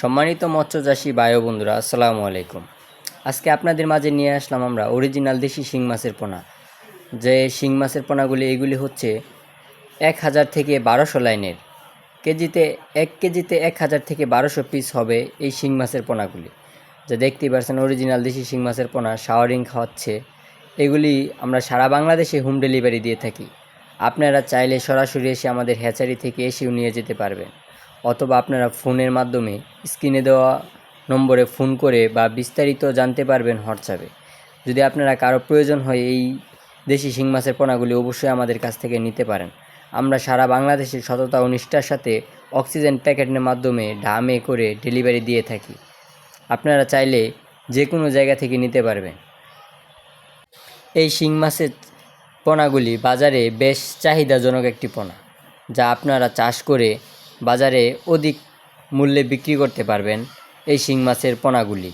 সম্মানিত মৎস্যচাষী বায়ু বন্ধুরা, আসসালামু আলাইকুম। আজকে আপনাদের মাঝে নিয়ে আসলাম আমরা অরিজিনাল দেশি শিং মাছের পোনা। যে শিং মাছের পোনাগুলি, এগুলি হচ্ছে এক হাজার থেকে বারোশো লাইনের। কেজিতে, এক কেজিতে এক হাজার থেকে বারোশো পিস হবে এই শিং মাছের পোনাগুলি। যা দেখতেই পাচ্ছেন অরিজিনাল দেশি শিং মাছের পোনা শাওয়ারিং খাওয়াচ্ছে। এগুলি আমরা সারা বাংলাদেশে হোম ডেলিভারি দিয়ে থাকি। আপনারা চাইলে সরাসরি এসে আমাদের হ্যাচারি থেকে এসেও নিয়ে যেতে পারবেন। অথবা আপনারা ফোনের মাধ্যমে স্ক্রিনে দেওয়া নম্বরে ফোন করে বা বিস্তারিত জানতে পারবেন হোয়াটসঅ্যাপে। যদি আপনারা কারও প্রয়োজন হয় এই দেশি শিং মাছের পোনাগুলি অবশ্যই আমাদের কাছ থেকে নিতে পারেন। আমরা সারা বাংলাদেশে সততা ও নিষ্ঠার সাথে অক্সিজেন প্যাকেটের মাধ্যমে ডামে করে ডেলিভারি দিয়ে থাকি। আপনারা চাইলে যে কোনো জায়গা থেকে নিতে পারবেন। এই শিং মাছের পোনাগুলি বাজারে বেশ চাহিদাজনক একটি পোনা, যা আপনারা চাষ করে বাজারে অধিক মূল্যে বিক্রি করতে পারবেন এই শিং মাছের পোনাগুলি।